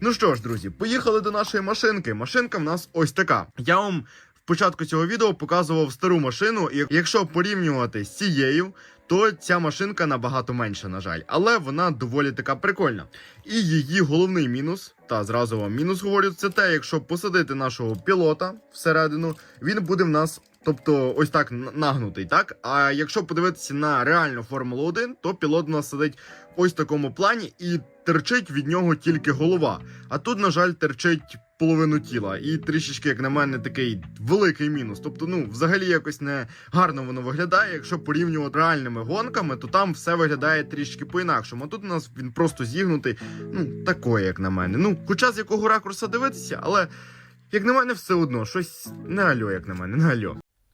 Ну що ж, друзі, поїхали до нашої машинки. Машинка в нас ось така. Я вам в початку цього відео показував стару машину, і якщо порівнювати з цією, то ця машинка набагато менша, на жаль, але вона доволі така прикольна. І її головний мінус, та зразу вам мінус говорю, це те, якщо посадити нашого пілота всередину, він буде в нас. Тобто ось так нагнутий, так? А якщо подивитися на реальну Формулу 1, то пілот у нас сидить ось в такому плані і терчить від нього тільки голова. А тут, на жаль, терчить половину тіла. І трішечки, як на мене, такий великий мінус. Тобто, ну, взагалі якось не гарно воно виглядає. Якщо порівнювати реальними гонками, то там все виглядає трішки по-інакшому. А тут у нас він просто зігнутий, ну, такое, як на мене. Ну, хоча з якого ракурса дивитися, але. Як на мене, все одно, щось не альо, як на мене, не альо.